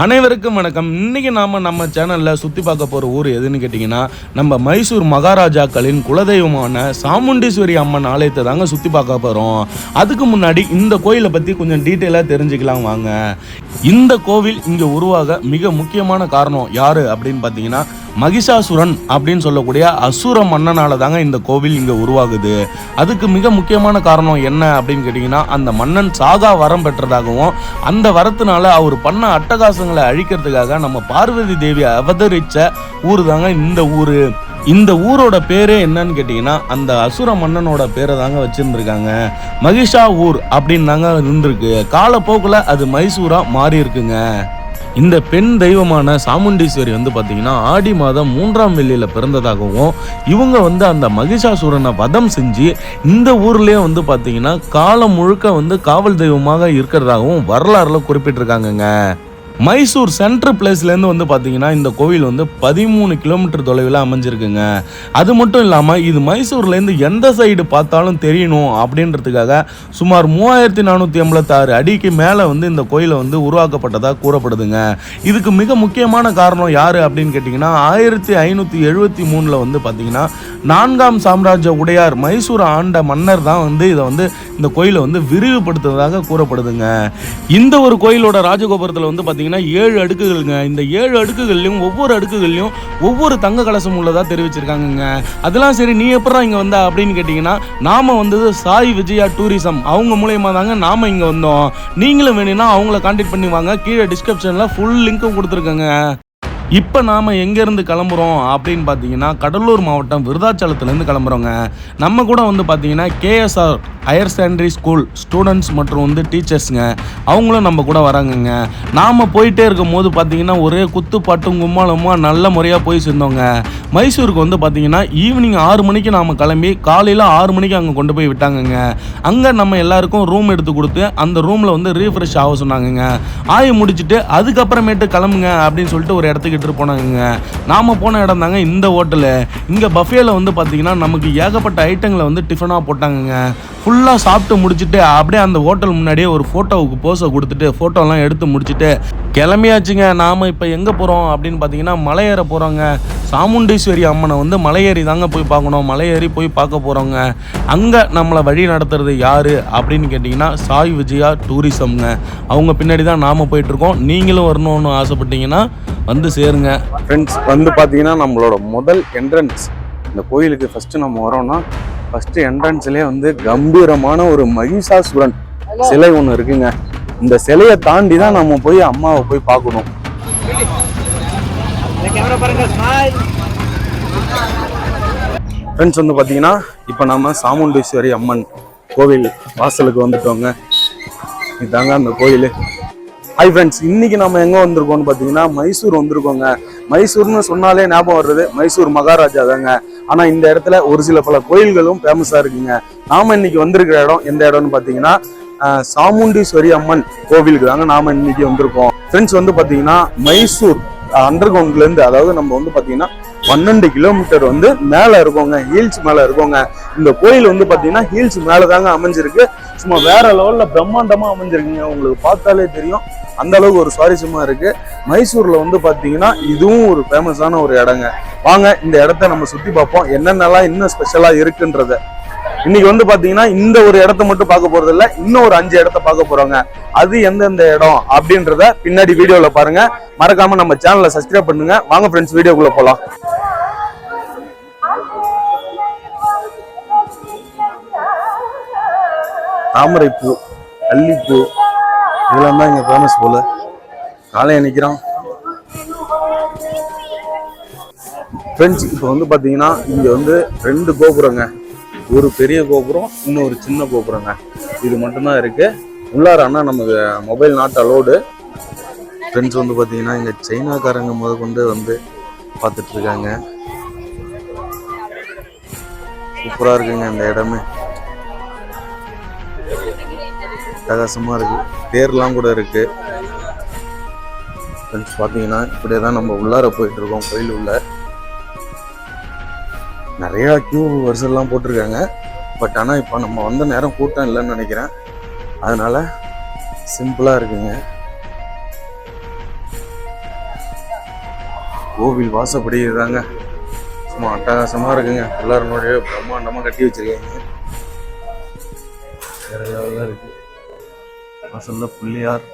அனைவருக்கும் வணக்கம். இன்னைக்கு நாம நம்ம சேனல்ல சுத்தி பார்க்க போற ஊர் எதுன்னு கேட்டிங்கன்னா நம்ம மைசூர் மகாராஜாக்களின் குலதெய்வமான சாமுண்டீஸ்வரி அம்மன் ஆலயத்தை தாங்க சுத்தி பார்க்க போறோம். அதுக்கு முன்னாடி இந்த கோயிலை பத்தி கொஞ்சம் டீட்டெயிலாக தெரிஞ்சுக்கலாம் வாங்க. இந்த கோவில் இங்க உருவாக மிக முக்கியமான காரணம் யாரு அப்படின்னு பார்த்தீங்கன்னா மகிஷாசுரன் அப்படின்னு சொல்லக்கூடிய அசுர மன்னனால தாங்க இந்த கோவில் இங்கே உருவாகுது. அதுக்கு மிக முக்கியமான காரணம் என்ன அப்படின்னு கேட்டிங்கன்னா அந்த மன்னன் சாகா வரம் பெற்றதாகவும் அந்த வரத்தினால அவர் பண்ண அட்டகாசங்களை அழிக்கிறதுக்காக நம்ம பார்வதி தேவி அவதரித்த ஊர் தாங்க இந்த ஊர். இந்த ஊரோட பேரே என்னன்னு கேட்டிங்கன்னா அந்த அசுர மன்னனோட பேரை தாங்க வச்சுருந்துருக்காங்க. மகிஷா ஊர் அப்படின்னு தாங்க இருந்திருக்கு காலப்போக்கில் அது மைசூராக மாறி இருக்குங்க இந்த பெண் தெய்வமான சாமுண்டீஸ்வரி வந்து பார்த்தீங்கன்னா ஆடி மாதம் மூன்றாம் வெள்ளியில் பிறந்ததாகவும் இவங்க வந்து அந்த மகிஷாசுரனை வதம் செஞ்சு இந்த ஊர்லேயே வந்து பார்த்தீங்கன்னா காலம் முழுக்க வந்து காவல் தெய்வமாக இருக்கிறதாகவும் வரலாறுல குறிப்பிட்டிருக்காங்கங்க. மைசூர் சென்ட்ரல் பிளேஸ்லேருந்து வந்து பார்த்தீங்கன்னா இந்த கோவில் வந்து பதிமூணு கிலோமீட்டர் தொலைவில் அமைஞ்சிருக்குங்க. அது மட்டும் இல்லாமல் இது மைசூர்லேருந்து எந்த சைடு பார்த்தாலும் தெரியணும் அப்படின்றதுக்காக சுமார் மூவாயிரத்தி நானூற்றி எண்பத்தாறு அடிக்கு மேலே வந்து இந்த கோயிலை வந்து உருவாக்கப்பட்டதாக கூறப்படுதுங்க. இதுக்கு மிக முக்கியமான காரணம் யார் அப்படின்னு கேட்டிங்கன்னா ஆயிரத்தி ஐநூற்றி எழுபத்தி மூணில் வந்து பார்த்தீங்கன்னா நான்காம் சாம்ராஜ்ய உடையார் மைசூர் ஆண்ட மன்னர் தான் வந்து இதை வந்து இந்த கோயிலை வந்து விரிவுபடுத்துவதாக கூறப்படுதுங்க. இந்த ஒரு கோயிலோட ராஜகோபுரத்தில் வந்து பார்த்தீங்கன்னா ஏழு அடுக்குகள்ங்க. இந்த ஏழு அடுக்குகள்லையும் ஒவ்வொரு அடுக்குகள்லையும் ஒவ்வொரு தங்க கலசம் உள்ளதாக தெரிவிச்சிருக்காங்கங்க. அதெல்லாம் சரி நீ எப்படா இங்கே வந்த அப்படின்னு கேட்டிங்கன்னா நாம் வந்தது சாய் விஜயா டூரிசம். அவங்க மூலயமா தாங்க நாம் இங்கே வந்தோம். நீங்களும் வேணும்னா அவங்கள கான்டாக்ட் பண்ணி வாங்க. கீழே டிஸ்கிரிப்ஷனில் ஃபுல் லிங்க்கும் கொடுத்துருக்கங்க. இப்போ நாம் எங்கேருந்து கிளம்புறோம் அப்படின்னு பார்த்தீங்கன்னா கடலூர் மாவட்டம் விருதாச்சலத்துலேருந்து கிளம்புறோங்க. நம்ம கூட வந்து பார்த்தீங்கன்னா KSR higher secondary school students மற்றும் வந்து டீச்சர்ஸுங்க அவங்களும் நம்ம கூட வராங்கங்க. நாம் போயிட்டே இருக்கும் போது பார்த்தீங்கன்னா ஒரே குத்துப்பாட்டும் பாட்டும் நல்ல முறையாக போய் சேர்ந்தோங்க. மைசூருக்கு வந்து பார்த்தீங்கன்னா ஈவினிங் ஆறு மணிக்கு நாம் கிளம்பி காலையில் ஆறு மணிக்கு அங்கே கொண்டு போய் விட்டாங்கங்க. அங்கே நம்ம எல்லாருக்கும் ரூம் எடுத்து கொடுத்து அந்த ரூமில் வந்து ரீஃப்ரெஷ் ஆக சொன்னாங்கங்க. ஆய முடிச்சுட்டு அதுக்கப்புறமேட்டு கிளம்புங்க அப்படின்னு சொல்லிட்டு ஒரு இடத்துக்கு இட்டு போனாங்கங்க. நாம் போன இடம் தாங்க இந்த ஹோட்டலு. இங்கே பஃபேல வந்து பார்த்தீங்கன்னா நமக்கு ஏகப்பட்ட ஐட்டங்களை வந்து டிஃபனாக போட்டாங்கங்க. ஃபுல்லாக சாப்பிட்டு முடிச்சுட்டு அப்படியே அந்த ஹோட்டல் முன்னாடியே ஒரு ஃபோட்டோவுக்கு போஸை கொடுத்துட்டு ஃபோட்டோலாம் எடுத்து முடிச்சுட்டு கிளம்பியாச்சுங்க. நாம் இப்போ எங்கே போகிறோம் அப்படின்னு பார்த்தீங்கன்னா மலையேற போகிறோங்க சாமுண்டீஸ்வரி அம்மனை வந்து மலையேறி தாங்க போய் பார்க்கணும். மலையேறி போய் பார்க்க போகிறோங்க அங்கே நம்மளை வழி நடத்துறது யார் அப்படின்னு கேட்டிங்கன்னா சாய் விஜயா டூரிசம்ங்க. அவங்க பின்னாடி தான் நாம் போயிட்டுருக்கோம் நீங்களும் வரணும்னு ஆசைப்பட்டீங்கன்னா வந்து சேருங்க. ஃப்ரெண்ட்ஸ் வந்து பார்த்தீங்கன்னா நம்மளோட முதல் என்ட்ரன்ஸ் இந்த கோயிலுக்கு ஃபஸ்ட்டு நம்ம வரோம்னா ஃபஸ்ட்டு என்ட்ரன்ஸ்லேயே வந்து கம்பீரமான ஒரு மகிஷாசுரன் சிலை ஒன்று இருக்குங்க. இந்த சிலையை தாண்டி தான் நம்ம போய் அம்மாவை போய் பார்க்கணும். ஃப்ரெண்ட்ஸ் வந்து பார்த்தீங்கன்னா இப்போ நம்ம சாமுண்டீஸ்வரி அம்மன் கோவில் வாசலுக்கு வந்துட்டோங்க. இதாங்க அந்த கோயில். ஹை ஃப்ரெண்ட்ஸ் இன்னைக்கு நம்ம எங்க வந்திருக்கோம்னு பார்த்தீங்கன்னா மைசூர் வந்திருக்கோங்க. மைசூர்னு சொன்னாலே ஞாபகம் வர்றது மைசூர் மகாராஜா தாங்க. ஆனா இந்த இடத்துல ஒரு சில பல கோயில்களும் ஃபேமஸா இருக்குங்க. நாம இன்னைக்கு வந்திருக்கிற இடம் எந்த இடம்னு பார்த்தீங்கன்னா சாமுண்டீஸ்வரி அம்மன் கோவிலுக்கு தாங்க நாம இன்னைக்கு வந்திருக்கோம். ஃப்ரெண்ட்ஸ் வந்து பார்த்தீங்கன்னா மைசூர் அண்டர் கிரவுண்ட்ல இருந்து அதாவது நம்ம வந்து பார்த்தீங்கன்னா பன்னெண்டு கிலோமீட்டர் வந்து மேல இருக்கோங்க. ஹீல்ஸ் மேல இருக்கோங்க. இந்த கோயில் வந்து பார்த்தீங்கன்னா ஹீல்ஸ் மேல தாங்க அமைஞ்சிருக்கு. சும்மா வேற லெவல்ல பிரம்மாண்டமா அமைஞ்சிருக்குங்க. உங்களுக்கு பார்த்தாலே தெரியும். அந்த அளவுக்கு ஒரு சுவாரஸ்யமா இருக்கு. மைசூர்ல வந்து பாத்தீங்கன்னா இதுவும் ஒரு ஃபேமஸான ஒரு இடங்க. வாங்க இந்த இடத்த நம்ம சுத்தி பார்ப்போம். என்னென்னலாம் இன்னும் ஸ்பெஷலா இருக்குன்றத. இன்னைக்கு வந்து பாத்தீங்கன்னா இந்த ஒரு இடத்த மட்டும் பார்க்க போறது இல்ல இன்னும் ஒரு அஞ்சு இடத்த பார்க்க போறோங்க. அது எந்தெந்த இடம் அப்படின்றத பின்னாடி வீடியோல பாருங்க. மறக்காம நம்ம சேனலை சப்ஸ்கிரைப் பண்ணுங்க. வாங்க ஃப்ரெண்ட்ஸ் வீடியோக்குள்ள போலாம். தாமரைப்பூ அல்லிப்பூ இதெல்லாம் தான் இங்கே ஃபேமஸ் போல. காலையை நிற்கிறோம் ஃப்ரெண்ட்ஸ் இப்போ வந்து பார்த்தீங்கன்னா இங்கே வந்து ரெண்டு கோபுரங்க. ஒரு பெரிய கோபுரம் இன்னொரு சின்ன கோபுரங்க. இது மட்டும்தான் இருக்குது உள்ளார அண்ணா நமக்கு மொபைல் நாட் அலோடு ஃப்ரெண்ட்ஸ் வந்து பார்த்தீங்கன்னா இங்கே சைனாக்காரங்க முத கொண்டு வந்து பார்த்துட்ருக்காங்க சூப்பராக இருக்குங்க இந்த இடமே. பிரகாசமாக இருக்குது தேர்லாம் கூட இருக்குது ஃப்ரெண்ட்ஸ் பார்த்தீங்கன்னா இப்படியே தான் நம்ம உள்ளார போயிட்டுருக்கோம் கோயில் உள்ள. நிறையா கியூ வரிசைலாம் போட்டிருக்காங்க. பட் ஆனால் இப்போ நம்ம வந்த நேரம் கூட்டம் இல்லைன்னு நினைக்கிறேன். அதனால் சிம்பிளாக இருக்குங்க. கோவில் வாசப்படி தாங்க சும்மா அட்டகாசமாக இருக்குங்க. எல்லாரும் பிரம்மாண்டமாக கட்டி வச்சிருக்காங்க. வேறு லெவல்ல இருக்குது வாசல்ல பிள்ளையார்.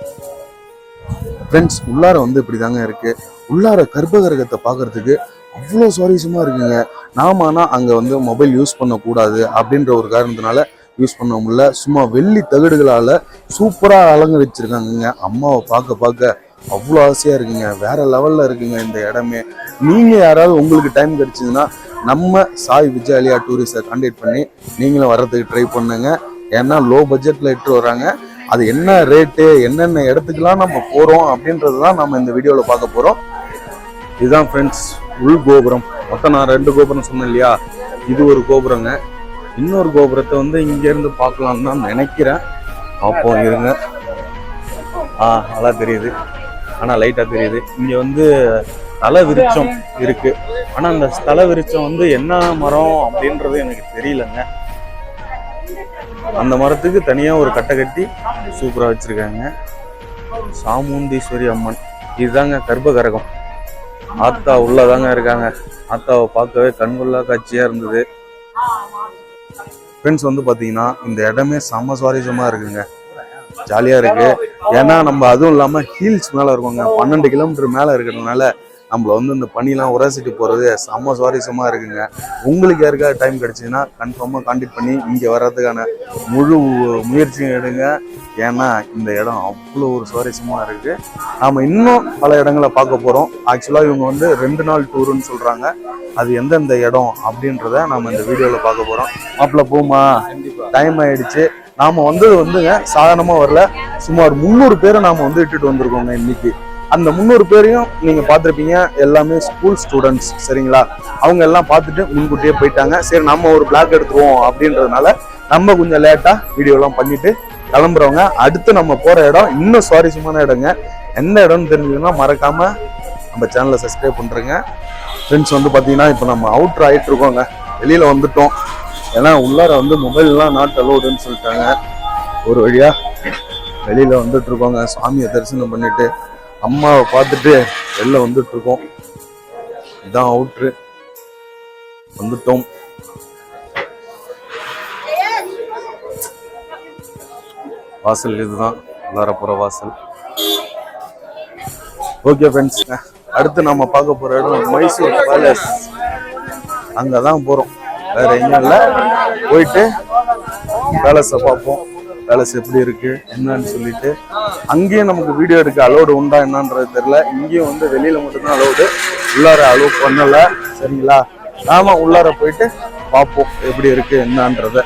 ஃப்ரெண்ட்ஸ் உள்ளார வந்து இப்படி தாங்க இருக்கு. உள்ளார கர்ப்பகிரகத்தை பார்க்கறதுக்கு அவ்வளோ சுவாரஸ்யமாக இருக்குங்க. நாம ஆனால் அங்கே வந்து மொபைல் யூஸ் பண்ணக்கூடாது அப்படின்ற ஒரு காரணத்தினால யூஸ் பண்ண முடியல. சும்மா வெள்ளி தகடுகளால் சூப்பராக அலங்கரிச்சிருக்காங்கங்க. அம்மாவை பார்க்க பார்க்க அவ்வளோ ஆசையாக இருக்குங்க. வேற லெவலில் இருக்குங்க இந்த இடமே. நீங்கள் யாராவது உங்களுக்கு டைம் கிடச்சிதுன்னா நம்ம சாய் விஜயாலியா டூரிஸ்டை கான்டாக்ட் பண்ணி நீங்களும் வர்றதுக்கு ட்ரை பண்ணுங்க. ஏன்னா லோ பட்ஜெட்டில் இட்டு வராங்க அது என்ன ரேட்டு என்னென்ன இடத்துக்குலாம் நம்ம போகிறோம் அப்படின்றது தான் நம்ம இந்த வீடியோவில் பார்க்க போகிறோம் இதுதான் ஃப்ரெண்ட்ஸ் உள் கோபுரம். மொத்தம் நான் ரெண்டு கோபுரம் சொன்னேன் இல்லையா? இது ஒரு கோபுரங்க. இன்னொரு கோபுரத்தை வந்து இங்கேருந்து பார்க்கலான்னு பார்க்கலாம்னு தான் நினைக்கிறேன். பார்ப்போம் இருங்க. ஆ நல்லா தெரியுது. ஆனால் லைட்டாக தெரியுது. இங்கே வந்து தலை விருச்சம் இருக்குது ஆனால் அந்த தலை விருச்சம் வந்து என்ன மரம் அப்படின்றது எனக்கு தெரியலங்க. அந்த மரத்துக்கு தனியாக ஒரு கட்டை கட்டி சூப்பராக வச்சுருக்காங்க. சாமுந்தீஸ்வரி அம்மன். இதுதாங்க கர்ப்பகரகம். ஆத்தா உள்ளதாங்க இருக்காங்க. ஆத்தாவை பார்க்கவே கண்கொள்ளா காட்சியாக இருந்தது. ஃப்ரெண்ட்ஸ் வந்து பார்த்தீங்கன்னா இந்த இடமே செம்ம சுவாரஸ்யமாக இருக்குங்க. ஜாலியாக இருக்குது ஏன்னா நம்ம அதுவும் இல்லாமல் ஹீல்ஸ் மேலே இருக்கோங்க. பன்னெண்டு கிலோமீட்டர் மேலே இருக்கிறதுனால நம்மள வந்து இந்த பனிலாம் உரசிட்டு போறது. செம்ம சுவாரஸ்யமா இருக்குங்க. உங்களுக்கு யாருக்காவது டைம் கிடைச்சதுன்னா கன்ஃபார்மா கான்டாக்ட் பண்ணி இங்க வர்றதுக்கான முழு முயற்சியும் எடுங்க. ஏன்னா இந்த இடம் அவ்வளோ ஒரு சுவாரஸ்யமா இருக்கு. நாம இன்னும் பல இடங்களை பார்க்க போறோம். ஆக்சுவலா இவங்க வந்து ரெண்டு நாள் டூருன்னு சொல்றாங்க. அது எந்தெந்த இடம் அப்படின்றத நாம இந்த வீடியோல பார்க்க போறோம். மாப்பிள்ள போமா டைம் ஆயிடுச்சு. நாம வந்தது வந்துங்க. சாதாரணமா வரல. சுமார் முந்நூறு பேரை நாம வந்து இட்டுட்டு வந்திருக்கோங்க இன்னைக்கு. அந்த முந்நூறு பேரையும் நீங்கள் பார்த்துருப்பீங்க. எல்லாமே ஸ்கூல் ஸ்டூடெண்ட்ஸ் சரிங்களா? அவங்க எல்லாம் பார்த்துட்டு முன்கூட்டியே போயிட்டாங்க. சரி நம்ம ஒரு பிளாக் எடுத்துருவோம் அப்படின்றதுனால நம்ம கொஞ்சம் லேட்டாக வீடியோலாம் பண்ணிவிட்டு பண்ணிட்டு கிளம்புறவங்க அடுத்து நம்ம போகிற இடம் இன்னும் சுவாரஸ்யமான இடங்க. எந்த இடம்னு தெரிஞ்சுக்கணும்னா மறக்காம நம்ம சேனலை சப்ஸ்கிரைப் பண்ணுறேங்க ஃப்ரெண்ட்ஸ் வந்து பார்த்தீங்கன்னா இப்போ நம்ம அவுட்ரு ஆகிட்டு இருக்கோங்க. வெளியில் வந்துட்டோம். ஏன்னா உள்ளார வந்து மொபைல்லாம் நாட் அலோடுன்னு சொல்லிட்டாங்க. ஒரு வழியாக வெளியில் வந்துட்டு இருக்கோங்க. சாமியை தரிசனம் பண்ணிட்டு அம்மாவை பார்த்துட்டு வெளில வந்துட்டு இருக்கோம் இதான் அவுட்ரு வந்துட்டோம். வாசல் இதுதான். உள்ளார வாசல். ஓகே ஃப்ரெண்ட்ஸ் அடுத்து நம்ம பார்க்க போற இடம் மைசூர் பேலஸ் அங்கே தான் போகிறோம் வேற எங்கேயும் இல்லை. போயிட்டு பேலஸை பார்ப்போம். பேலஸ் எப்படி இருக்கு என்னன்னு சொல்லிட்டு அங்கேயும் நமக்கு வீடியோ எடுக்க அலோடு உண்டா என்னன்றது தெரியல. இங்கேயும் வந்து வெளியில மட்டும்தான் அலோடு உள்ளார அலோவ் பண்ணல. சரிங்களா? நாம உள்ளார போயிட்டு பார்ப்போம் எப்படி இருக்கு என்னன்றதை.